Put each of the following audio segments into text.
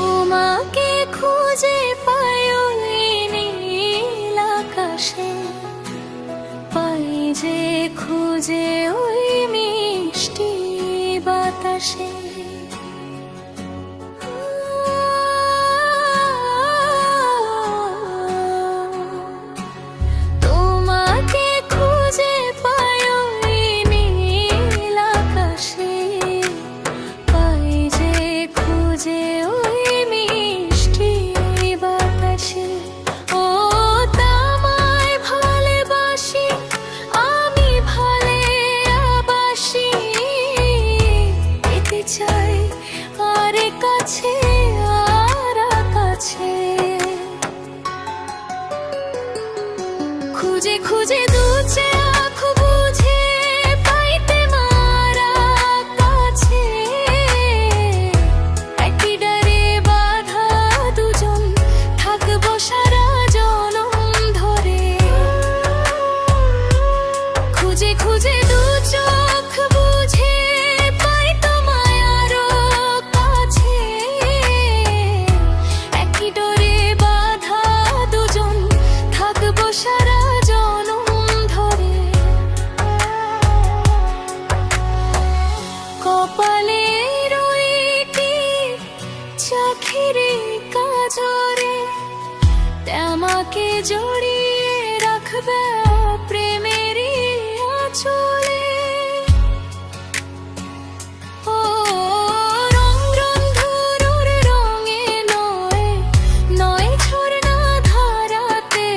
তোমাকে খুঁজে পায় নীল আকাশে। পাই যে খুঁজে ওই মিষ্টি বাতাসে। যে তোমাকে জড়িয়ে রাখবে প্রেমের আঁচলে। ও রং রঙে নয় নয় ধারাতে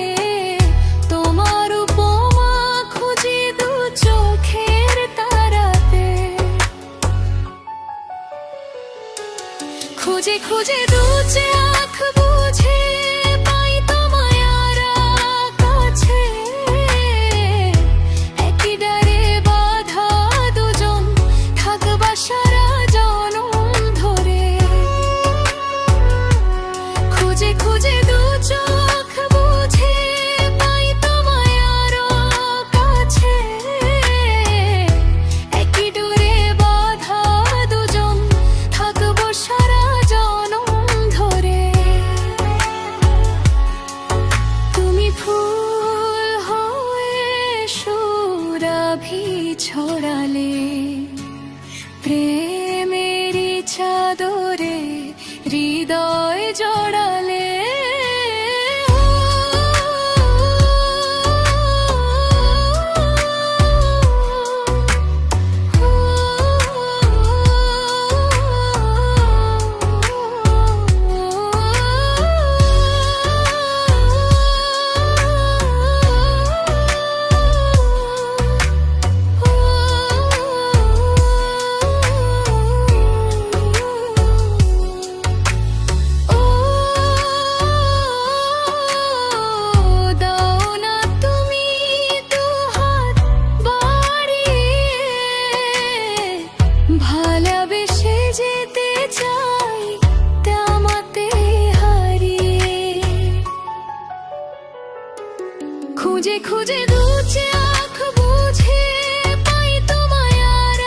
তোমার উপমা দু চোখের তারাতে। খুঁজে খুঁজে নাভি ছড়ালে প্রেমের চাদরে হৃদয় জড়ালে খুঁজে খুঁজে দুচে আখ বুঝে পাই তোমায় আর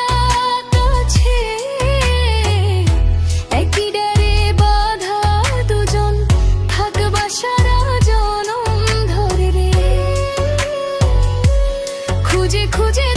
কাছে। একই ডারে বাধা দুজন থাকবা সারা জনম ধরে রে। খুঁজে খুঁজে